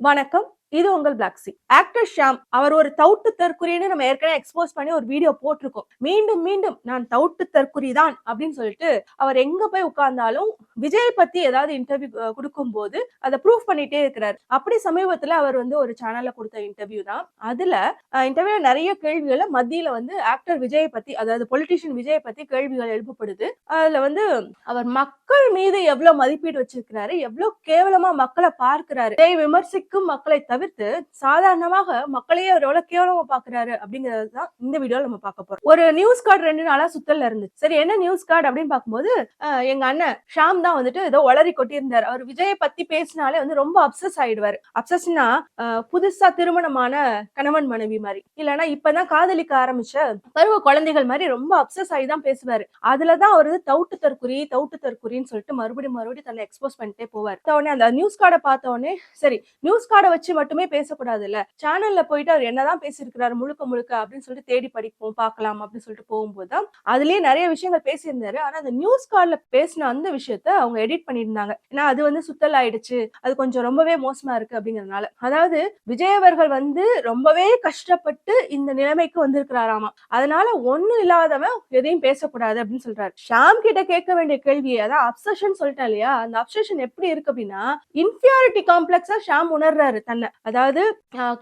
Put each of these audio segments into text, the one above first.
வணக்கம். இது உங்கள் பிளாக் சி ஆக்டர் ஷாம் அவர் ஒரு தவுட்டு தற்குறின்னு நம்ம ஏற்கனவே எக்ஸ்போஸ் பண்ணி ஒரு வீடியோ போட்டிருக்கோம். மீண்டும் மீண்டும் நான் தவுட்டு தற்குறி தான் அப்படின்னு சொல்லிட்டு அவர் எங்க போய் உட்கார்ந்தாலும் விஜய் பத்தி ஏதாவது இன்டர்வியூ கொடுக்கும் போது அதை ப்ரூவ் பண்ணிட்டே இருக்கிறார். அப்படி சமீபத்துல அவர் வந்து ஒரு சேனல்ல கொடுத்த இன்டர்வியூ தான். அதுல இன்டர்வியூல நிறைய கேள்விகளை மத்தியில வந்து ஆக்டர் விஜய் பத்தி அதாவது பொலிட்டிஷியன் விஜய் பத்தி கேள்விகள் எழுப்பப்படுது. அதுல வந்து அவர் மக்கள் மீது எவ்வளவு மதிப்பீடு வச்சிருக்கிறாரு எவ்வளவு கேவலமா மக்களை பார்க்கிறாரு விமர்சிக்கும் மக்களை தவிர்த்து சாதாரணமாக மக்களையே அவர் எவ்வளவு கேவலமா பாக்குறாரு அப்படிங்கறது தான் இந்த வீடியோல நம்ம பார்க்க போறோம். ஒரு நியூஸ் கார்டு ரெண்டு நாளா சுத்தல்ல இருந்துச்சு. சரி என்ன நியூஸ் கார்டு அப்படின்னு பார்க்கும்போது எங்க அண்ணன் ஷாம் தான் வந்துட்டு ஏதோ ஒளறி கொட்டியிருந்தார். அவர் விஜயை பத்தி பேசினாலே வந்து ரொம்ப அப்சஸ் ஆயிடுவாரு. அப்சஸ்னா புதுசா திருமணமான கணவன் மனைவி மாதிரி. இல்லைன்னா இப்பதான் காதலிக்க ஆரம்பிச்ச பருவ குழந்தைகள் மாதிரி ரொம்ப அப்சஸ் ஆகி தான் பேசுவாரு. அதுலதான் அவர் தவுட்டு தற்குறி தவுட்டு தற்குறின்னு சொல்லிட்டு மறுபடியும் மறுபடியும் தன்னை எக்ஸ்போஸ் பண்ணிட்டே போவார். உடனே அந்த நியூஸ் கார்டை பார்த்த உடனே சரி நியூஸ் கார்டை வச்சு பேசக்கூடாது இல்ல சேனல்ல போயிட்டு அவர் என்னதான் பேசியிருக்கிறாரு முழுக்க முழுக்க அப்படின்னு சொல்லிட்டு தேடி படிப்போம் பார்க்கலாம் அப்படின்னு சொல்லிட்டு போகும்போது தான் அதுலயே நிறைய விஷயங்கள் பேசியிருந்தாரு. ஆனா அந்த நியூஸ் கார்டில் பேசின அந்த விஷயத்த அவங்க எடிட் பண்ணியிருந்தாங்க. ஏன்னா அது வந்து சுத்தல் ஆயிடுச்சு அது கொஞ்சம் ரொம்பவே மோசமா இருக்கு அப்படிங்கறதுனால. அதாவது விஜய் அவர்கள் வந்து ரொம்பவே கஷ்டப்பட்டு இந்த நிலைமைக்கு வந்திருக்கிறாராமா? அதனால ஒண்ணும் இல்லாதவன் எதையும் பேசக்கூடாது அப்படின்னு சொல்றாரு. ஷாம் கிட்ட கேட்க வேண்டிய கேள்வி அதான் அப்சஷன் சொல்லிட்டேன் இல்லையா? அந்த அப்சஷன் எப்படி இருக்கு அப்படின்னா இன்ஃபியாரிட்டி காம்ப்ளெக்ஸா ஷாம் உணர்றாரு தன்னை. அதாவது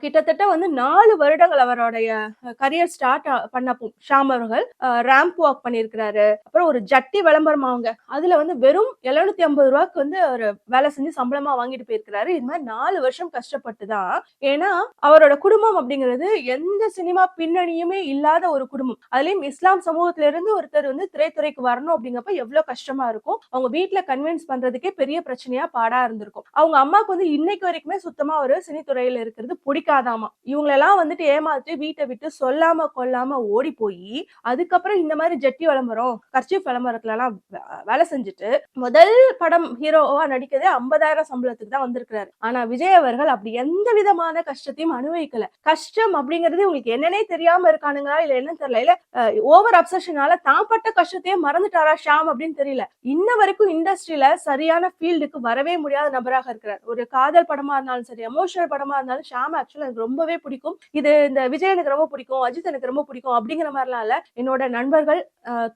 கிட்டத்தட்ட வந்து நாலு வருடங்கள் அவருடைய கரியர் ஸ்டார்ட் பண்ணப்போ ஷாம் அவர்கள் ரேம்ப் வாக் பண்ணியிருக்கிறாரு. அப்புறம் ஒரு ஜட்டி விளம்பரம் அவங்க அதுல வந்து வெறும் எழுநூத்தி ஐம்பது ரூபாய்க்கு வந்து அவர் வேலை செஞ்சு சம்பளமா வாங்கிட்டு போயிருக்கிறாரு. இது மாதிரி நாலு வருஷம் கஷ்டப்பட்டு தான் ஏன்னா அவரோட குடும்பம் அப்படிங்கிறது எந்த சினிமா பின்னணியுமே இல்லாத ஒரு குடும்பம். அதுலயும் இஸ்லாம் சமூகத்துல இருந்து ஒருத்தர் வந்து திரைத்துறைக்கு வரணும் அப்படிங்கப்ப எவ்வளவு கஷ்டமா இருக்கும். அவங்க வீட்ல கன்வின்ஸ் பண்றதுக்கே பெரிய பிரச்சனையா பாடா இருந்திருக்கும். அவங்க அம்மாவுக்கு வந்து இன்னைக்கு வரைக்குமே சுத்தமா ஒரு துறையில இருக்கிறது பிடிக்காதாமா. இவங்களெல்லாம் வந்துட்டு ஏமாத்து வீட்டை விட்டு சொல்லாம கொல்லாம ஓடி போய் அதுக்கப்புறம் இந்த மாதிரி ஜெட்டி விளம்பரம் கர்ச்சீஃப் விளம்பரத்துல எல்லாம் வேலை செஞ்சுட்டு முதல் படம் ஹீரோவா நடிக்கிறதே ஐம்பதாயிரம் சம்பளத்துக்கு தான் வந்திருக்கிறாரு. ஆனா விஜய் அவர்கள் அப்படி எந்த விதமான கஷ்டத்தையும் அனுபவிக்கல. கஷ்டம் அப்படிங்கிறது உங்களுக்கு என்னன்னே தெரியாம இருக்கானுங்களா இல்ல என்ன தெரியல. இல்ல ஓவர் அப்சஷனால தான் பட்ட கஷ்டத்தையே மறந்துட்டாரா ஷாம் அப்படின்னு தெரியல. இன்ன வரைக்கும் இண்டஸ்ட்ரியில சரியான ஃபீல்டுக்கு வரவே முடியாத நபராக இருக்கிறார். ஒரு காதல் படமா இருந்தாலும் சரி எமோஷனல் படமா இருந்தாலும் ஷாம் ஆக்சுவலா எனக்கு ரொம்பவே பிடிக்கும். இது இந்த விஜய் எனக்கு ரொம்ப பிடிக்கும் அஜித் எனக்கு ரொம்ப பிடிக்கும் அப்படிங்கிற மாதிரிலாம் இல்ல. என்னோட நண்பர்கள்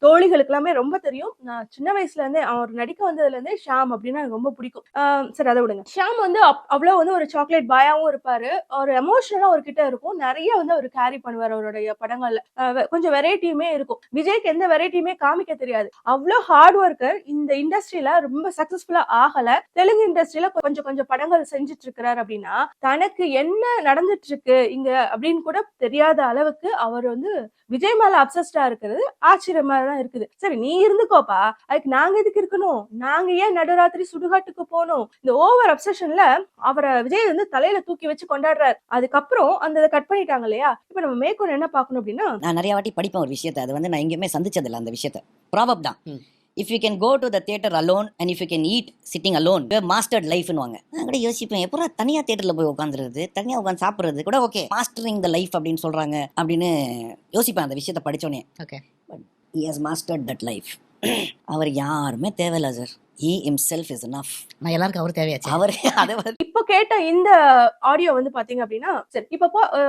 தோழிகளுக்கு எல்லாமே ரொம்ப தெரியும். நான் சின்ன வயசுல இருந்தே அவர் நடிக்க வந்ததுல இருந்தே ஷாம் அப்படின்னா எனக்கு ரொம்ப பிடிக்கும். ஆஹ் சரி அதை விடுங்க. ஷாம் வந்து அவ்வளவு வந்து ஒரு சாக்லேட் பாயாவும் இருப்பாரு. ஒரு எமோஷனலா ஒரு கிட்ட இருக்கும். நிறைய வந்து அவர் கேரி பண்ணுவார் அவருடைய படங்கள்ல. கொஞ்சம் வெரைட்டியுமே இருக்கும். விஜய்க்கு எந்த வெரைட்டியுமே காமிக்க தெரியாது. அவ்வளவு ஹார்ட் ஒர்க்கர் இந்த இண்டஸ்ட்ரியில ரொம்ப சக்சஸ்ஃபுல்லா ஆகல. தெலுங்கு இண்டஸ்ட்ரியில கொஞ்சம் கொஞ்சம் படங்கள் செஞ்சுட்டு இருக்கிறார் அப்படின்னா தனக்கு என்ன நடந்துட்டு இருக்கு இங்க அப்படின்னு கூட தெரியாத அளவுக்கு அவர் வந்து விஜய் மேல அப்சஸ்டா இருக்கிறது ஆச்சரியமா தான் இருக்குது. சரி நீ இருந்துக்கோப்பா. அதுக்கு நாங்க எதுக்கு இருக்கணும்? நாங்க ஏன் நடுராத்திரி சுடுகாட்டுக்கு போகணும்? இந்த ஓவர் அப்சஷன்ல அவரை விஜய் வந்து தலையில தூக்கி வச்சு கொண்டாடுறாரு. அதுக்கப்புறம் அந்த இதை கட் பண்ணிட்டாங்க இல்லையா? இப்ப நம்ம மேற்கொண்டு என்ன பார்க்கணும் அப்படின்னா நான் நிறைய வாட்டி படிப்பேன் ஒரு விஷயத்தை. அது வந்து நான் எங்கேயுமே சந்திச்சதில்ல அந்த விஷயத்தை. ப்ராபப் தான். If you can go to the theatre alone and if you can eat sitting alone mastered லைஃப்னுவாங்க நான் கூட யோசிப்பேன் எப்போ தனியாக தியேட்டரில் போய் உட்காந்துருது தனியாக உட்காந்து சாப்பிட்றது? கூட ஓகே மாஸ்டரிங் த லைஃப் அப்படின்னு சொல்கிறாங்க அப்படின்னு யோசிப்பேன் அந்த விஷயத்தை படிச்சோன்னே Okay. But he has mastered that life அவர் யாருமே தேவையில்ல சார் he himself is enough. நான் எல்லாருக்கும் அவர் தேவையாச்சு? அவர் அதை வந்து இப்போ கேட்ட இந்த ஆடியோ வந்து பாத்தீங்க அப்படின்னா சரி இப்ப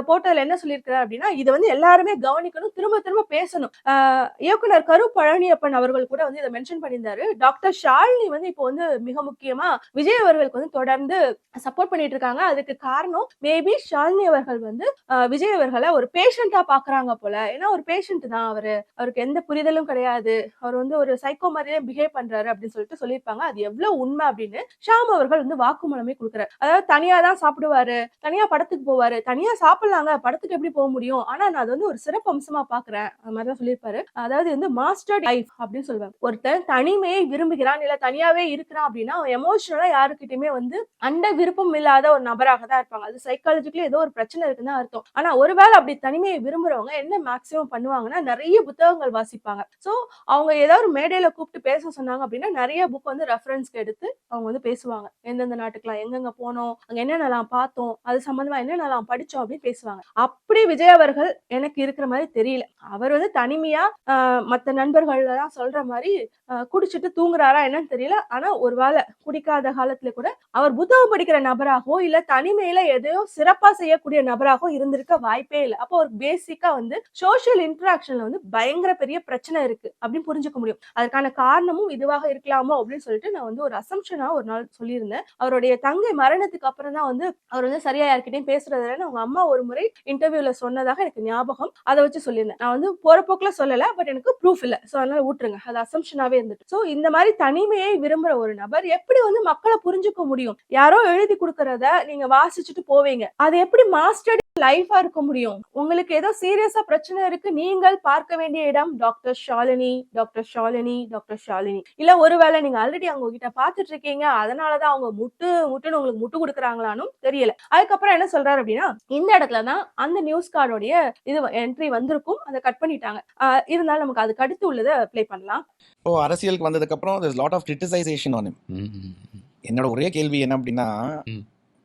போட்டதுல என்ன சொல்லியிருக்கிறார் அப்படின்னா இதை வந்து எல்லாருமே கவனிக்கணும் திரும்ப திரும்ப பேசணும். ஆஹ் இயக்குனர் கரு பழனியப்பன் அவர்கள் கூட வந்து இதை மென்ஷன் பண்ணியிருந்தாரு. டாக்டர் ஷாலினி வந்து இப்போ வந்து மிக முக்கியமா விஜய் அவர்களுக்கு வந்து தொடர்ந்து சப்போர்ட் பண்ணிட்டு இருக்காங்க. அதுக்கு காரணம் மேபி ஷாலினி அவர்கள் வந்து ஆஹ் விஜய் அவர்களை ஒரு பேஷண்டா பாக்குறாங்க போல. ஏன்னா ஒரு பேஷண்ட் தான் அவரு. அவருக்கு எந்த புரிதலும் கிடையாது. அவர் வந்து ஒரு சைக்கோ மாதிரியே பிஹேவ் பண்றாரு அப்படின்னு சொல்லிட்டு சொல்லியிருப்பாங்க அது எவ்வளவு உண்மை அப்படின்னு ஷாம் அவர்கள் வந்து வாக்குமூலமே கொடுக்குறாரு. அதாவது தனியா தான் சாப்பிடுவாரு தனியா படத்துக்கு போவாரு தனியா சாப்பிடலாங்க படத்துக்கு எப்படி போக முடியும்? ஆனா நான் அது வந்து ஒரு சிறப்பு அம்சமா பாக்குறேன் அந்த மாதிரிதான் சொல்லியிருப்பாரு. அதாவது வந்து மாஸ்டர் லைஃப் அப்படின்னு சொல்லுவாங்க. ஒருத்தன் தனிமையை விரும்புகிறான் இல்ல தனியாவே இருக்கிறான் அப்படின்னா அவன் எமோஷனலா யாருக்கிட்டயுமே வந்து அந்த விருப்பம் இல்லாத ஒரு நபராக தான் இருப்பாங்க. அது சைக்காலஜிக்கலி ஏதோ ஒரு பிரச்சனை இருக்குன்னு அர்த்தம். ஆனா ஒருவேளை அப்படி தனிமையை விரும்புறவங்க என்ன மேக்சிமம் பண்ணுவாங்கன்னா நிறைய புத்தகங்கள் வாசிப்பாங்க. சோ அவங்க ஏதாவது ஒரு மேடையில கூப்பிட்டு பேச சொன்னாங்க அப்படின்னா நிறைய புக் வந்து ரெஃபரன்ஸ்க்கு எடுத்து அவங்க வந்து பேசுவாங்க. எந்தெந்த நாட்டுக்கெல்லாம் எங்கெங்க போனோம் அங்கே என்னென்னலாம் பார்த்தோம் அது சம்மந்தமாக என்னென்னலாம் படித்தோம் அப்படின்னு பேசுவாங்க. அப்படி விஜய் அவர்கள் எனக்கு இருக்கிற மாதிரி தெரியல. அவர் வந்து தனிமையா மற்ற நண்பர்கள்லாம் சொல்கிற சொல்ற மாதிரி குடிச்சிட்டு தூங்குறாரா என்னன்னு தெரியல. ஆனா ஒருவேளை குடிக்காத காலத்துல கூட அவர் புத்தகம் படிக்கிற நபராகவோ இல்ல தனிமையில எதையோ சிறப்பா செய்யக்கூடிய நபராகவோ இருந்திருக்க வாய்ப்பே இல்லை. அப்போ ஒரு பேசிக்கா வந்து சோஷியல் இன்ட்ராக்ஷனில் வந்து பயங்கர பெரிய பிரச்சனை இருக்கு அப்படின்னு புரிஞ்சுக்க முடியும். அதற்கான காரணமும் இதுவாக இருக்கலாமோ அப்படின்னு சொல்லிட்டு நான் வந்து ஒரு அசம்ஷனா ஒரு நாள் சொல்லியிருந்தேன். அவருடைய தங்கை மரணத்துக்கு அப்புறம் தான் வந்து அவர் வந்து சரியா யார்கிட்டயும் பேசுறதுல அவங்க அம்மா ஒரு முறை இன்டர்வியூல சொன்னதாக எனக்கு ஞாபகம். அதை வச்சு சொல்லியிருந்தேன். நான் வந்து போற போக்குல சொல்லல பட் எனக்கு ப்ரூஃப் இல்ல. சோ அதனால விட்டுருங்க. அது அசம்ஷனாவே இருந்துட்டு. சோ இந்த மாதிரி தனிமையை விரும்புற ஒரு நபர் எப்படி வந்து மக்களை புரிஞ்சுக்க முடியும்? யாரோ எழுதி கொடுக்கறத நீங்க வாசிச்சுட்டு போவீங்க. அது எப்படி மாஸ்டர் லைஃபா இருக்க முடியும்? உங்களுக்கு ஏதோ சீரியஸா பிரச்சனை இருக்கு நீங்கள் பார்க்க வேண்டிய இடம் doctor Shalini doctor Shalini doctor Shalini. இல்ல ஒருவேளை நீங்க ஆல்ரெடி அவங்க கிட்ட பாத்துட்டு இருக்கீங்க அதனாலதான் அவங்க முட்டு முட்டுன்னு உங்களுக்கு முட்டு கொடுக்குறாங்களான்னு தெரியல. அதுக்கப்புறம் என்ன சொல்றாரு அப்படின்னா இந்த இடத்துல தான் அந்த நியூஸ் கார்டோடைய இது என்ட்ரி வந்திருக்கும் அதை கட் பண்ணிட்டாங்க. இருந்தாலும் நமக்கு அதுக்கு அடுத்து உள்ளதை ப்ளே பண்ணலாம். இப்போ அரசியலுக்கு வந்ததுக்கப்புறம் லாட் ஆஃப் கிரிட்டிசைசேஷன் ஆன் என்னோட ஒரே கேள்வி என்ன அப்படின்னா.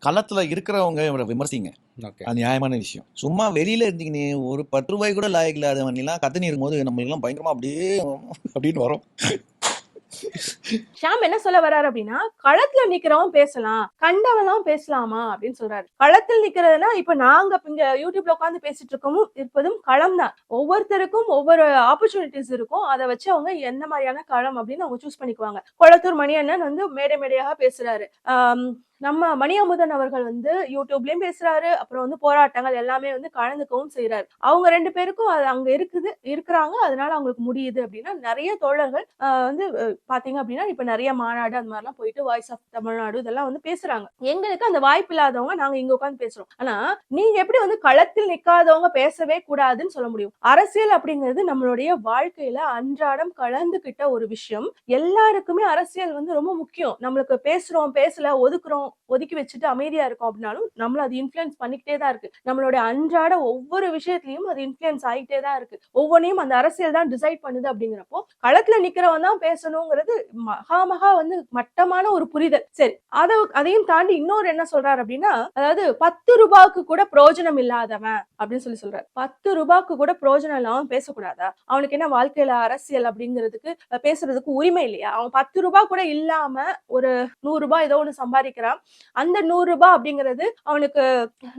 களத்துல இருக்கிறவங்க இவரை விமர்சிங்க. ஓகே. அது நியாயமான விஷயம். சும்மா வெளியில இருந்தீங்கன்னு ஒரு பத்து ரூபாய் கூட லாயக் இல்லாதவன் எல்லாம் கத்தனி இருக்கும்போது நம்ம எல்லாம் பயங்கரமா அப்படியே அப்படின்னு வரும். ஷாம் என்ன சொல்ல வர்றாரு அப்படின்னா களத்துல நிக்கிறவன் பேசலாம் கண்டவெல்லாம் பேசலாமா அப்படின்னு சொல்றாரு. களத்தில் நிக்கிறதுனா இப்ப நாங்க இங்க யூடியூப்ல உட்காந்து பேசிட்டு இருக்கோம் இருப்பதும் களம் தான். ஒவ்வொருத்தருக்கும் ஒவ்வொரு ஆப்பர்ச்சுனிட்டிஸ் இருக்கும். அதை வச்சு அவங்க என்ன மாதிரியான களம் அப்படின்னு அவங்க சூஸ் பண்ணிக்குவாங்க. கொளத்தூர் மணியண்ணன் வந்து மேடை மேடையாக பேசுறாரு. ஆஹ் நம்ம மணி அமுதன் அவர்கள் வந்து யூடியூப்லயும் பேசுறாரு அப்புறம் வந்து போராட்டங்கள் எல்லாமே வந்து கலந்துக்கவும் செய்யறாரு அவங்க ரெண்டு பேருக்கும் அது அங்க இருக்குது இருக்கிறாங்க. அதனால அவங்களுக்கு முடியுது அப்படின்னா நிறைய தோழர்கள் வந்து பாத்தீங்க அப்படின்னா இப்ப நிறைய மாநாடு அந்த மாதிரிலாம் போயிட்டு வாய்ஸ் ஆஃப் தமிழ்நாடு இதெல்லாம் வந்து பேசுறாங்க. எங்களுக்கு அந்த வாய்ப்பு இல்லாதவங்க நாங்க இங்க உட்காந்து பேசுறோம். ஆனா நீங்க எப்படி வந்து களத்தில் நிக்காதவங்க பேசவே கூடாதுன்னு சொல்ல முடியும். அரசியல் அப்படிங்கிறது நம்மளுடைய வாழ்க்கையில அன்றாடம் கலந்துகிட்ட ஒரு விஷயம். எல்லாருக்குமே அரசியல் வந்து ரொம்ப முக்கியம். நம்மளுக்கு பேசுறோம் பேசல ஒதுக்குறோம் ஒதுக்கி வச்சுட்டு அமைதியா இருக்கோம் அப்படின்னாலும் நம்மளை அது இன்ஃபுளுன்ஸ் பண்ணிக்கிட்டே தான் இருக்கு. நம்மளுடைய அன்றாட ஒவ்வொரு விஷயத்துலையும் அது இன்ஃபுளுன்ஸ் ஆகிட்டே தான் இருக்கு. ஒவ்வொன்றையும் அந்த அரசியல் தான் டிசைட் பண்ணுது அப்படிங்கிறப்போ களத்துல நிக்கிறவன் தான் பேசணுங்கிறது மகா மகா வந்து மட்டமான ஒரு புரிதல். சரி அதை அதையும் தாண்டி இன்னொரு என்ன சொல்றாரு அப்படின்னா அதாவது பத்து ரூபாய்க்கு கூட பிரயோஜனம் இல்லாதவன் அப்படின்னு சொல்லி சொல்றாரு. பத்து ரூபாய்க்கு கூட பிரயோஜனம் இல்லாம பேசக்கூடாதா? அவனுக்கு என்ன வாழ்க்கையில அரசியல் அப்படிங்கிறதுக்கு பேசுறதுக்கு உரிமை இல்லையா? அவன் பத்து ரூபாய் கூட இல்லாம ஒரு நூறு ரூபாய் ஏதோ ஒன்று சம்பாதிக்கிறான். அந்த நூறு ரூபாய் அப்படிங்கிறது அவனுக்கு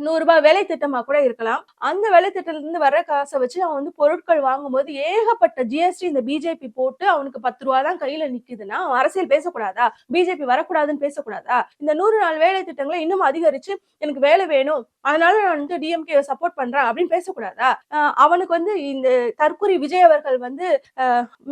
நூறு ரூபாய் வேலை திட்டமா கூட இருக்கலாம். அந்த வேலை திட்டத்திலிருந்து வர்ற காசை வச்சு அவன் வந்து பொருட்கள் வாங்கும்போது ஏகப்பட்ட ஜிஎஸ்டி இந்த பிஜேபி போட்டு அவனுக்கு பத்து ரூபா தான் கையில நிக்குதுன்னா அவன் அரசியல் பேசக்கூடாதா? பிஜேபி வரக்கூடாதுன்னு பேசக்கூடாதா? இந்த நூறு நாள் வேலை திட்டங்களை இன்னும் அதிகரிச்சு எனக்கு வேலை வேணும். அதனால நான் வந்து டிஎம்கே சப்போர்ட் பண்றேன் அப்படின்னு பேசக்கூடாதா? அவனுக்கு வந்து இந்த தற்கொலை விஜய் அவர்கள் வந்து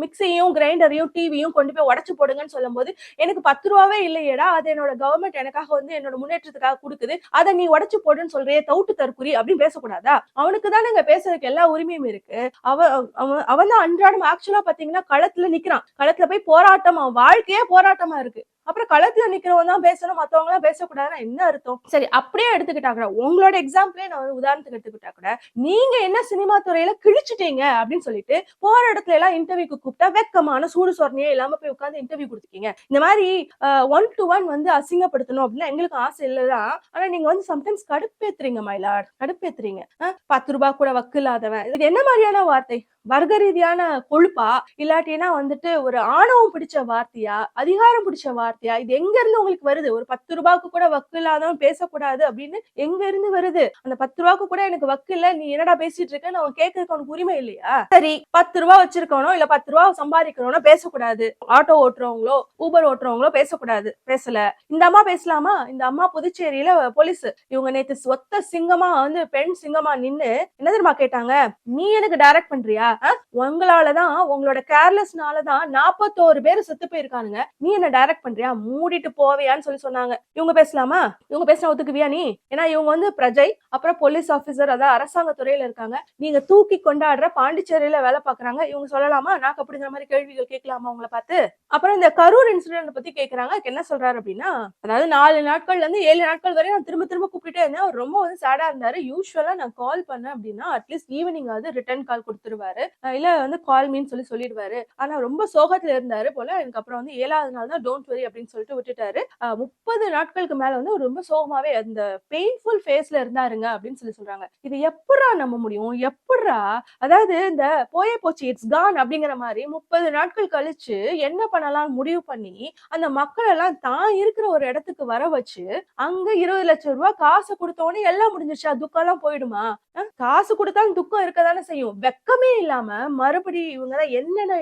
மிக்சியும் கிரைண்டரையும் டிவியும் கொண்டு போய் உடைச்சு போடுங்கன்னு சொல்லும்போது எனக்கு பத்து ரூபாவே இல்லையடா. அது என்னோட கவர்மெண்ட் எனக்காக வந்து என்னோட முன்னேற்றத்துக்காக கொடுக்குது. அதை நீ உடைச்சு போடுன்னு சொல்றியே தவுட்டு தற்குறி அப்படின்னு பேசக்கூடாதா? அவனுக்கு தான் நாங்க பேசுறதுக்கு எல்லா உரிமையும் இருக்கு. அவ அவன் அவன் தான் அன்றாடம் ஆக்சுவலா பாத்தீங்கன்னா களத்துல நிக்கிறான். களத்துல போய் போராட்டம் அவன் வாழ்க்கையே போராட்டமா இருக்கு. அப்புறம் களத்துல நிக்கிறவங்க தான் பேசணும் மத்தவங்க எல்லாம் பேசக்கூடாதுன்னா என்ன அர்த்தம்? சரி அப்படியே எடுத்துக்கிட்டா கூட உங்களோட எக்ஸாம்பிளே நான் வந்து உதாரணத்துக்கு எடுத்துக்கிட்டா கூட நீங்க என்ன சினிமா துறையில கிழிச்சிட்டீங்க அப்படின்னு சொல்லிட்டு போற இடத்துல எல்லாம் இன்டர்வியூக்கு கூப்பிட்டா வெக்கமான சூடு சொரணையே இல்லாம போய் உட்காந்து இன்டர்வியூ கொடுத்துக்கீங்க இந்த மாதிரி ஒன் டு ஒன் வந்து அசிங்கப்படுத்தணும் அப்படின்னா எங்களுக்கு ஆசை இல்லைதான். ஆனா நீங்க வந்து சம்டைம்ஸ் கடுப்பேத்துறீங்க மயிலாட் கடுப்பேத்துறீங்க. பத்து ரூபாய் கூட வக்கு இல்லாதவன். இது என்ன மாதிரியான வார்த்தை? வர்க்க ரீதியான கொழுப்பா? இல்லாட்டினா வந்துட்டு ஒரு ஆணவம் பிடிச்ச வார்த்தையா? அதிகாரம் பிடிச்ச வார்த்தையா? இது எங்க இருந்து உங்களுக்கு வருது? ஒரு பத்து ரூபாய்க்கு கூட வக்கு இல்லாதவன் பேசக்கூடாது அப்படின்னு எங்க இருந்து வருது? அந்த பத்து ரூபாய்க்கு கூட எனக்கு வக்கு இல்ல நீ என்னடா பேசிட்டு இருக்க? நான் கேட்கறதுக்கு உனக்கு உரிமை இல்லையா? சரி பத்து ரூபா வச்சிருக்கவனோ இல்ல பத்து ரூபா சம்பாதிக்கிறவனோ பேசக்கூடாது. ஆட்டோ ஓட்டுறவங்களோ ஊபர் ஓட்டுறவங்களோ பேசக்கூடாது. பேசல. இந்த அம்மா பேசலாமா? இந்த அம்மா புதுச்சேரியில போலீஸ். இவங்க நேத்து ஒத்த சிங்கமா வந்து பெண் சிங்கமா நின்னு என்ன தெரியுமா கேட்டாங்க? நீ எனக்கு டைரக்ட் பண்றியா? உங்களாலதான் உங்களோட கேர்லெஸ்னாலதான் நாற்பத்தோரு பேர் செத்து போயிருக்கானுங்க. நீ என்ன டைரக்ட் பண்றியா? மூடிட்டு போவியான்னு சொல்லி சொன்னாங்க. இவங்க பேசலாமா? இவங்க பேசினா ஒத்துக்குவியா நீ? ஏன்னா இவங்க வந்து பிரஜை அப்புறம் போலீஸ் ஆபீசர் அதாவது அரசாங்க துறையில இருக்காங்க. நீங்க தூக்கி கொண்டாடுற பாண்டிச்சேரியில வேலை பாக்குறாங்க இவங்க சொல்லலாமா? நாக்கு அப்படிங்கிற மாதிரி கேள்விகள் கேட்கலாமா உங்களை பார்த்து? அப்புறம் இந்த கரூர் இன்சிடென்ட் பத்தி கேக்குறாங்க என்ன சொல்றாரு அப்படின்னா அதாவது நாலு நாட்கள்ல இருந்து ஏழு நாட்கள் வரை நான் திரும்ப திரும்ப கூப்பிட்டே இருந்தேன். அவர் ரொம்ப வந்து சேடா இருந்தாரு. யூஸ்வலா நான் கால் பண்ணேன் அப்படின்னா அட்லீஸ்ட் ஈவினிங் ஆகுது ரிட்டர்ன் கால் கொடுத்துருவாரு. இல்ல வந்து கால் மீன் சொல்லி சொல்லிடுவாரு. ஆனா ரொம்ப சோகத்துல இருந்தாரு போல. எனக்கு அப்புறம் வந்து ஏழாவது நாள் தான் டோன்ட் வரி அப்படின்னு சொல்லிட்டு விட்டுட்டாரு. முப்பது நாட்களுக்கு மேல வந்து ரொம்ப சோகமாவே அந்த பெயின்ஃபுல் ஃபேஸ்ல இருந்தாருங்க அப்படின்னு சொல்லி சொல்றாங்க. இது எப்படா நம்ப முடியும்? எப்படா அதாவது இந்த போயே போச்சு இட்ஸ் கான் அப்படிங்கிற மாதிரி முப்பது நாட்கள் கழிச்சு என்ன பண்ணலாம் முடிவு பண்ணி அந்த மக்கள் எல்லாம் தான் இருக்கிற ஒரு இடத்துக்கு வர வச்சு அங்க இருபது லட்சம் ரூபாய் காசு கொடுத்தோடனே எல்லாம் முடிஞ்சிருச்சா. துக்கம் எல்லாம் போயிடுமா? காசு கொடுத்தாலும் துக்கம் இருக்கதானே செய்யும். வெக்கமே இல்ல. இல்லாம மறுபடி இவங்க தான் என்னென்ன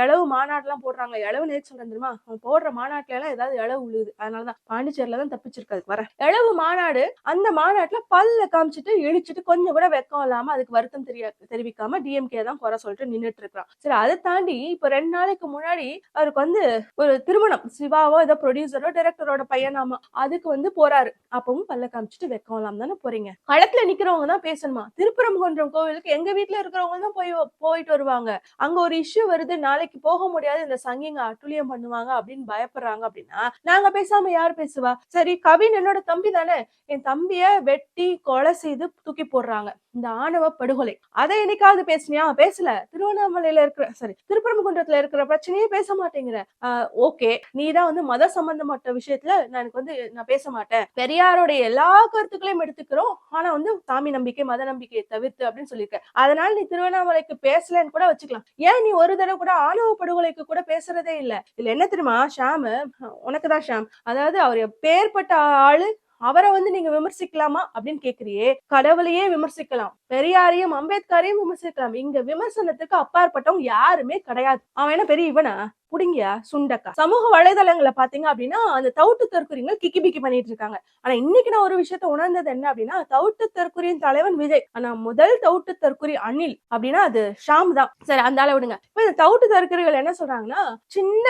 இளவு மாநாடுலாம் போடுறாங்க இளவு நேற்று சொல்றேன் தெரியுமா? அவன் போடுற மாநாட்டுல எல்லாம் ஏதாவது இளவு உழுது. அதனாலதான் பாண்டிச்சேரியில தான் தப்பிச்சிருக்காது வர. இளவு மாநாடு அந்த மாநாட்டுல பல்ல காமிச்சிட்டு இழிச்சிட்டு கொஞ்சம் கூட வெக்கம் இல்லாம அதுக்கு வருத்தம் தெரிய தெரிவிக்காம டிஎம்கே தான் குறை சொல்லிட்டு நின்றுட்டு இருக்கிறான். சரி அதை தாண்டி இப்ப ரெண்டு நாளைக்கு முன்னாடி அவருக்கு வந்து ஒரு திருமணம். சிவாவோ ஏதோ ப்ரொடியூசரோ டைரக்டரோட பையனாமா அதுக்கு வந்து போறாரு. அப்பவும் பல்ல காமிச்சிட்டு வெக்கம் இல்லாம தானே போறீங்க? களத்துல நிக்கிறவங்க தான் பேசணுமா? திருப்பரங்குன்றம் கோவிலுக்கு எங்க வீட்டுல இருக்கிறவங்க தான் போய் போயிட்டு வருவாங்க. அங்க ஒரு இஷ்யூ வருது நாளைக்கு போக முடியாது இந்த சங்கிங்க அட்டுழியம் பண்ணுவாங்க அப்படின்னு பயப்படுறாங்க அப்படின்னா நாங்க பேசாம யார் பேசுவா? சரி கவின் என்னோட தம்பி தானே. என் தம்பிய வெட்டி கொலை செய்து தூக்கி போடுறாங்க. இந்த ஆணவ படுகொலை. அதை என்னைக்காவது பேசுனியா? பேசல. திருவண்ணாமலையில இருக்கிற சாரி திருப்பரங்குன்றத்துல இருக்கிற பிரச்சனையே பேச மாட்டேங்கிற. ஓகே. நீ தான் வந்து மத சம்பந்தப்பட்ட விஷயத்துல நான் எனக்கு வந்து நான் பேச மாட்டேன். பெரியாரோட எல்லா கருத்துக்களையும் எடுத்துக்கிறோம். ஆனா வந்து சாமி நம்பிக்கை மத நம்பிக்கையை தவிர்த்து அப்படின்னு சொல்லியிருக்க. அதனால நீ திருவண்ணாமலைக்கு பேசலன்னு கூட வச்சுக்கலாம். ஏன் நீ ஒரு தடவை கூட ஆணவ படுகொலைக்கு கூட பேசுறதே இல்ல. இதுல என்ன தெரியுமா? ஷாம் உனக்குதான் ஷாம். அதாவது அவர் பேர்பட்ட ஆளு அவரை வந்து நீங்க விமர்சிக்கலாமா அப்படின்னு கேக்குறியே? கடவுளையே விமர்சிக்கலாம். பெரியாரையும் அம்பேத்கரையும் விமர்சிக்கலாம். இங்க விமர்சனத்துக்கு அப்பாற்பட்டவங்க யாருமே கிடையாது. அவன் என்ன பெரிய இவனா? புடிங்கியா சுண்டக்கா சமூக வலைதளங்களை பாத்தீங்க அப்படின்னா அந்த தவுட்டு தற்கொலைகள் கிக்கி பிக்கி பண்ணிட்டு இருக்காங்க. ஆனா இன்னைக்கு நான் ஒரு விஷயத்த உணர்ந்தது என்ன அப்படின்னா தவுட்டு தற்கொலையின் தலைவன் விஜய். ஆனா முதல் தவுட்டு தற்கொலை அனில் அப்படின்னா அது ஷாம் தான். சரி அந்த ஆளை விடுங்க. இப்ப இந்த தவுட்டு தற்கொலைகள் என்ன சொல்றாங்கன்னா சின்ன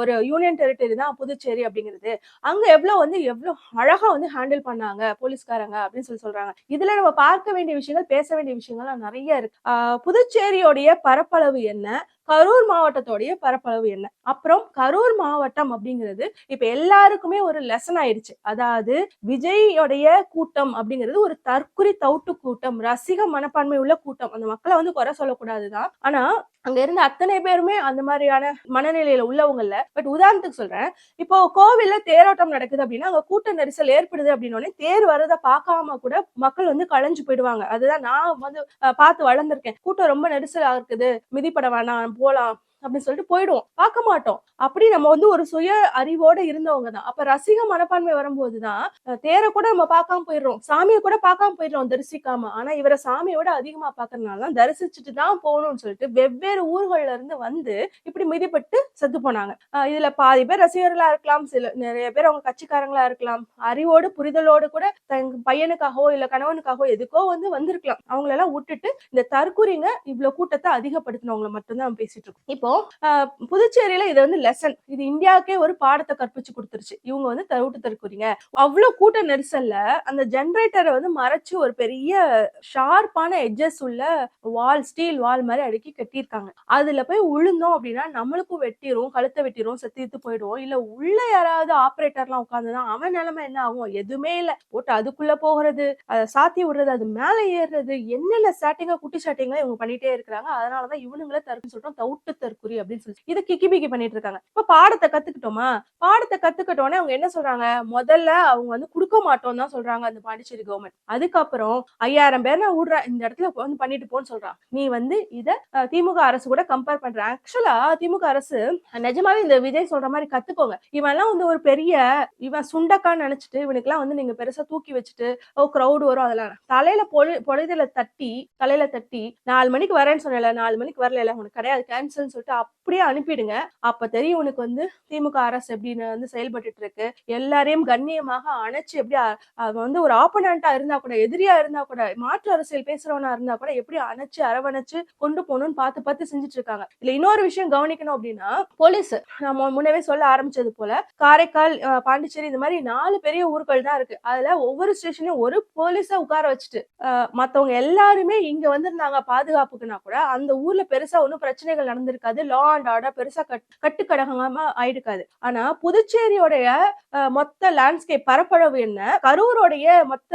ஒரு யூனியன் டெரிட்டரி தான் புதுச்சேரி அப்படிங்கிறது. அங்க எவ்வளவு வந்து எவ்வளவு அழகா வந்து ஹேண்டில் பண்ணாங்க போலீஸ்காரங்க அப்படின்னு சொல்லி சொல்றாங்க. இதுல நம்ம பார்க்க வேண்டிய விஷயங்கள் பேச வேண்டிய விஷயங்கள்லாம் நிறைய இருக்கு. ஆஹ் புதுச்சேரியோடைய பரப்பளவு என்ன? கரூர் மாவட்டத்தோடைய பரப்பளவு என்ன? அப்புறம் கரூர் மாவட்டம் அப்படிங்கிறது இப்ப எல்லாருக்குமே ஒரு லெசன் ஆயிடுச்சு. அதாவது விஜயோடைய கூட்டம் அப்படிங்கிறது ஒரு தற்குறி தவுட்டு கூட்டம் ரசிக மனப்பான்மை உள்ள கூட்டம். அந்த மக்களை வந்து குறை சொல்லக்கூடாதுதான். ஆனா அங்க இருந்த அத்தனை பேருமே அந்த மாதிரியான மனநிலையில உள்ளவங்கல்ல பட் உதாரணத்துக்கு சொல்றேன். இப்போ கோவில்ல தேரோட்டம் நடக்குது அப்படின்னா அங்க கூட்ட நெரிசல் ஏற்படுது அப்படின்னோடனே தேர் வரதை பார்க்காம கூட மக்கள் வந்து களைஞ்சு போயிடுவாங்க. அதுதான் நான் வந்து பார்த்து வளர்ந்துருக்கேன். கூட்டம் ரொம்ப நெரிசலா இருக்குது. மிதிப்பட வேணாம். 播了。அப்படின்னு சொல்லிட்டு போயிடுவோம். பார்க்க மாட்டோம். அப்படி நம்ம வந்து ஒரு சுய அறிவோட இருந்தவங்க தான். அப்ப ரசிக மனப்பான்மை வரும்போது தான் தேரை கூட நம்ம பார்க்காம போயிடுறோம். சாமியை கூட பார்க்காம போயிடுறோம் தரிசிக்காம. ஆனா இவரை சாமியோட அதிகமா பாக்குறதுனால தான் தரிசிச்சுட்டு தான் போகணும்னு சொல்லிட்டு வெவ்வேறு ஊர்கள்ல இருந்து வந்து இப்படி மிதிப்பட்டு செத்து போனாங்க. இதுல பாதி பேர் ரசிகர்களா இருக்கலாம். சில நிறைய பேர் அவங்க கட்சிக்காரங்களா இருக்கலாம். அறிவோடு புரிதலோடு கூட தன் பையனுக்காகவோ இல்ல கணவனுக்காகவோ எதுக்கோ வந்து வந்திருக்கலாம். அவங்களெல்லாம் விட்டுட்டு இந்த தற்குறிங்க இவ்வளவு கூட்டத்தை அதிகப்படுத்தினவங்களை மட்டும்தான் பேசிட்டு இருக்கோம். இப்போ புதுச்சேரியில இது வந்து லெசன் இது இந்தியாவுக்கே ஒரு பாடத்தை கற்பிச்சு கொடுத்துருச்சு. இவங்க வந்து தவிட்டு தருக்குறீங்க. அவ்வளவு கூட்ட நெரிசல்ல அந்த ஜென்ரேட்டரை வந்து மறைச்சு ஒரு பெரிய ஷார்ப்பான எட்ஜஸ் உள்ள வால் ஸ்டீல் வால் மாதிரி அடுக்கி கட்டியிருக்காங்க. அதுல போய் விழுந்தோம் அப்படின்னா நம்மளுக்கும் வெட்டிரும் கழுத்தை வெட்டிரும் செத்து போயிடுவோம். இல்ல உள்ள யாராவது ஆப்ரேட்டர்லாம் உட்காந்துதான் அவன் நிலைமை என்ன ஆகும்? எதுவுமே இல்ல. போட்டு அதுக்குள்ள போகிறது அதை சாத்தி விடுறது அது மேல ஏறுறது என்னென்ன ஸ்டாட்டிங்கா குட்டி ஸ்டாட்டிங்கா இவங்க பண்ணிட்டே இருக்கிறாங்க. அதனாலதான் இவனுங்களே தருக்குன்னு சொல்றோம் தவுட்டு குறி அப்படின்னு சொல்லி இதை கிக்கி பிக்கி பண்ணிட்டு இருக்காங்க. இப்ப பாடத்தை கத்துக்கிட்டோமா? பாடத்தை கத்துக்கிட்டோன்னே அவங்க என்ன சொல்றாங்க? முதல்ல அவங்க வந்து கொடுக்க மாட்டோம் தான் சொல்றாங்க அந்த பாண்டிச்சேரி கவர்மெண்ட் அதுக்கப்புறம் ஐயாயிரம் பேர் நான் விடுற இந்த இடத்துல வந்து பண்ணிட்டு போன்னு சொல்றான் நீ வந்து இத திமுக அரசு கூட கம்பேர் பண்ற. ஆக்சுவலா திமுக அரசு நிஜமாவே இந்த விஜய் சொல்ற மாதிரி கத்துக்கோங்க. இவன் எல்லாம் வந்து ஒரு பெரிய இவன் சுண்டக்கான்னு நினைச்சிட்டு இவனுக்கு வந்து நீங்க பெருசா தூக்கி வச்சுட்டு ஓ கிரௌடு வரும் அதெல்லாம். தலையில பொழு பொழுதுல தட்டி தலையில தட்டி நாலு மணிக்கு வரேன்னு சொன்னல நாலு மணிக்கு வரல உனக்கு கிடையாது கேன்சல்னு சொல்லிட்டு அப்படியே அனுப்பிடுங்க. அப்ப தெரியும் உனக்கு வந்து திமுக அரசு எப்படின்னு வந்து செயல்பட்டுட்டு இருக்கு எல்லாரையும் கண்ணியமாக அணைச்சு எப்படி வந்து ஒரு ஆப்போனண்டா இருந்தா கூட எதிரியா இருந்தா கூட மாற்று அரசியல் பேசுறவனா இருந்தா கூட எப்படி அணைச்சு அரவணைச்சு கொண்டு போகணும்னு பார்த்து பார்த்து செஞ்சுட்டு இருக்காங்க இதுல இன்னொரு விஷயம் கவனிக்கணும் அப்படின்னா போலீஸ். நம்ம முன்னவே சொல்ல ஆரம்பிச்சது போல காரைக்கால் பாண்டிச்சேரி இந்த மாதிரி நாலு பெரிய ஊர்கள் தான் இருக்கு. அதுல ஒவ்வொரு ஸ்டேஷன்லயும் ஒரு போலீஸா உட்கார வச்சுட்டு மத்தவங்க எல்லாருமே இங்க வந்திருந்தாங்க பாதுகாப்புக்குன்னா கூட அந்த ஊர்ல பெருசா ஒன்றும் பிரச்சனைகள் நடந்திருக்காது. லா அண்ட் ஆர்டர் பெருசா கட் கட்டுக்கடகமா ஆயிடுக்காது ஆனா புதுச்சேரியோடைய மொத்த லேண்ட்ஸ்கேப் பரப்பளவு என்ன? கரூரோடைய மொத்த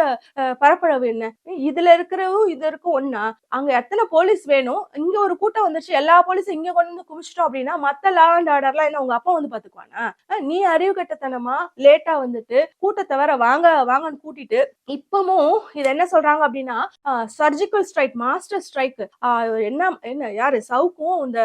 பரப்பளவு என்ன? இதுல இருக்கிறவும் இது இருக்கும் ஒன்னா அங்க எத்தனை போலீஸ் வேணும்? இங்க ஒரு கூட்டம் வந்துருச்சு எல்லா போலீஸும் இங்க கொண்டு வந்து குமிச்சிட்டோம் அப்படின்னா மத்த லா அண்ட் ஆர்டர்லாம் என்ன உங்க அப்பா வந்து பாத்துக்குவானா? நீ அறிவு கட்டத்தனமா லேட்டா வந்துட்டு கூட்டத்தை வேற வாங்க வாங்கன்னு கூட்டிட்டு இப்பமும் இது என்ன சொல்றாங்க அப்படின்னா சர்ஜிக்கல் ஸ்ட்ரைக் மாஸ்டர் ஸ்ட்ரைக் என்ன என்ன யாரு? சவுக்கும் இந்த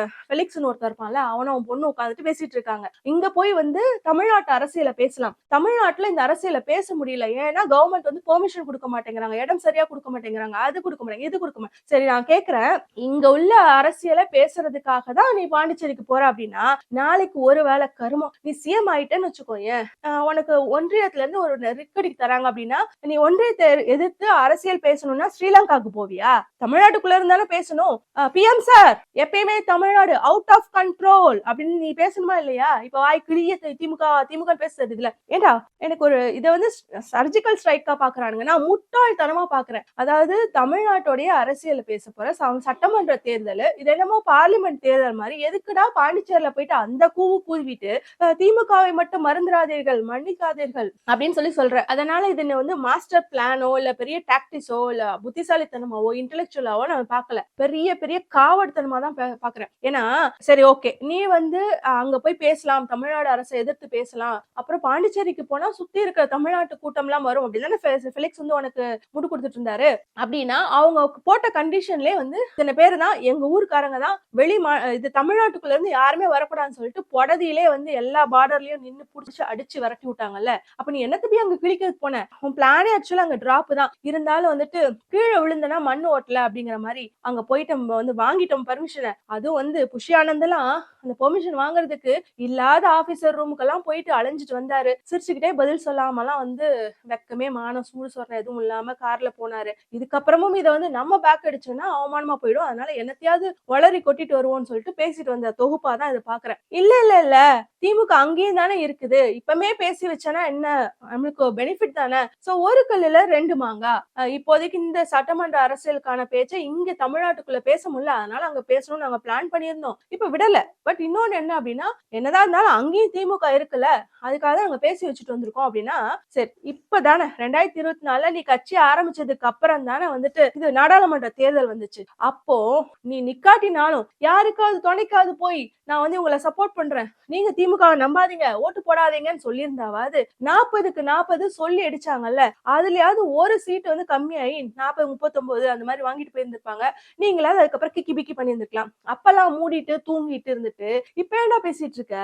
ஃபெலிக்ஸ்னு ஒருத்தர் இருப்பான்ல அவனும் அவன் பொண்ணு உட்காந்துட்டு பேசிட்டு இருக்காங்க. இங்க போய் வந்து தமிழ்நாட்டு அரசியல பேசலாம். தமிழ்நாட்டுல இந்த அரசியல பேச முடியல. ஏன்னா கவர்மெண்ட் வந்து பெர்மிஷன் கொடுக்க மாட்டேங்கிறாங்க. இடம் சரியா கொடுக்க மாட்டேங்கிறாங்க. அது கொடுக்க மாட்டேங்க இது கொடுக்க மாட்டேன் சரி நான் கேக்குறேன். இங்க உள்ள அரசியலை பேசுறதுக்காக தான் நீ பாண்டிச்சேரிக்கு போற அப்படின்னா நாளைக்கு ஒரு வேலை கருமம். நீ சிஎம் ஆயிட்டேன்னு வச்சுக்கோயேன். ஆஹ் உனக்கு ஒன்றியத்துல இருந்து ஒரு நெருக்கடிக்கு தராங்க அப்படின்னா நீ ஒன்றியத்தை எதிர்த்து அரசியல் பேசணும்னா ஸ்ரீலங்காக்கு போவியா? தமிழ்நாட்டுக்குள்ள இருந்தாலும் பேசணும். பிஎம் சார் எப்பயுமே தமிழ்நாடு அவுட் ஆஃப் கண்ட்ரோல் அப்படின்னு நீ பேசணுமா இல்லையா? இப்ப வாய் கிளிய திமுக திமுக பேசுறது இதுல ஏண்டா? எனக்கு ஒரு இதை வந்து சர்ஜிக்கல் ஸ்ட்ரைக்கா பாக்குறானுங்க. நான் முட்டாள்தனமா பாக்குறேன். அதாவது தமிழ்நாட்டுடைய அரசியல பேச போற சட்டமன்ற தேர்தல் இது என்னமோ பார்லிமெண்ட் தேர்தல் மாதிரி எதுக்குடா பாண்டிச்சேரியில போயிட்டு அந்த கூவு கூவிட்டு திமுகவை மட்டும் மறந்துடாதீர்கள் மன்னிக்காதீர்கள் அப்படின்னு சொல்லி சொல்றேன் அதனால இது வந்து மாஸ்டர் பிளானோ இல்ல பெரிய டாக்டிஸோ இல்ல புத்திசாலித்தனமாவோ இன்டெலெக்சுவலாவோ நான் பார்க்கல பெரிய பெரிய காவடுத்தனமா தான் பாக்குறேன். ஏன்னா சரி ஓகே. நீ வந்து அங்க போய் பேசலாம். தமிழ்நாடு அரசை எதிர்த்து பேசலாம். அப்புறம் பாண்டிச்சேரிக்கு போனா சுத்தி இருக்கிற தமிழ்நாட்டு கூட்டம் எல்லாம் வரும் அப்படின்னு பிலிக்ஸ் வந்து உனக்கு முடு கொடுத்துட்டு இருந்தாரு. அப்படின்னா அவங்க போட்ட கண்டிஷன்லயே வந்து இத்தனை பேர் தான் எங்க ஊருக்காரங்க தான் வெளி மா இது தமிழ்நாட்டுக்குள்ள இருந்து யாருமே வரக்கூடாதுன்னு சொல்லிட்டு பொடதியிலே வந்து எல்லா பார்டர்லயும் நின்னு புடிச்சு அடிச்சு விரட்டி விட்டாங்கல்ல? அப்ப நீ என்னத்துக்கு அங்க கிழிக்கிறதுக்கு போன? உன் பிளானே ஆக்சுவலா அங்க டிராப் தான். இருந்தாலும் வந்துட்டு கீழே விழுந்தனா மண் ஓட்டல அப்படிங்கிற மாதிரி அங்க போயிட்டு வந்து வாங்கிட்டோம் பர்மிஷனை அதுவும் வந்து புஷி ஆனந்தெல்லாம் அந்த பெர்மிஷன் வாங்குறதுக்கு இல்லாத ஆபீசர் ரூமுக்கெல்லாம் போயிட்டு அலைஞ்சிட்டு வந்தாரு. சிரிச்சுக்கிட்டே பதில் சொல்லாமலாம் வந்து வெக்கமே மானம் சூடு சொல்ற எதுவும் இல்லாம கார்ல போனாரு. இதுக்கப்புறமும் இதை வந்து நம்ம பேக் அடிச்சோம்னா அவமானமா போயிடும். அதனால என்னத்தையாவது வளரி கொட்டிட்டு வருவோம்னு சொல்லிட்டு பேசிட்டு வந்த தொகுப்பா தான் இதை பாக்குறேன். இல்ல இல்ல இல்ல. திமுக அங்கேயும் தானே இருக்குது. இப்பமே பேசி வச்சானா என்ன? நம்மளுக்கு பெனிஃபிட் தானே? சோ ஒரு கல்லுல ரெண்டு மாங்கா. இப்போதைக்கு இந்த சட்டமன்ற அரசியலுக்கான பேச்சை இங்க தமிழ்நாட்டுக்குள்ள பேச முடியல. அதனால அங்க பேசணும்னு நாங்க பிளான் பண்ணியிருந்தோம். இப்ப விடல. பட் இன்னொன்னு என்ன அப்படின்னா என்னதான் இருந்தாலும் அங்கேயும் திமுக இருக்குல்ல அதுக்காக தான் நாங்க பேசி வச்சுட்டு வந்திருக்கோம் அப்படின்னா சரி இப்பதானே ரெண்டாயிரத்தி இருபத்தி நாலுல நீ கட்சி ஆரம்பிச்சதுக்கு அப்புறம் தானே வந்துட்டு இது நாடாளுமன்ற தேர்தல் வந்துச்சு. அப்போ நீ நிக்காட்டினாலும் யாருக்காவது துணைக்காவது போய் நான் வந்து உங்களை சப்போர்ட் பண்றேன். நீங்க திமுக நம்பாதீங்க ஓட்டு போடாதீங்கன்னு சொல்லியிருந்தாவது நாற்பதுக்கு நாற்பது சொல்லி அடிச்சாங்கல்ல அதுலயாவது ஒரு சீட் வந்து கம்மியாகி நாற்பது முப்பத்தொன்பது அந்த மாதிரி வாங்கிட்டு போயிருந்திருப்பாங்க. நீங்களாவது அதுக்கப்புறம் கிக்கி பிக்கி பண்ணியிருந்திருக்கலாம். அப்பெல்லாம் மூடிட்டு தூங்கிட்டு இருந்துட்டு இப்ப என்ன பேசிட்டு இருக்க?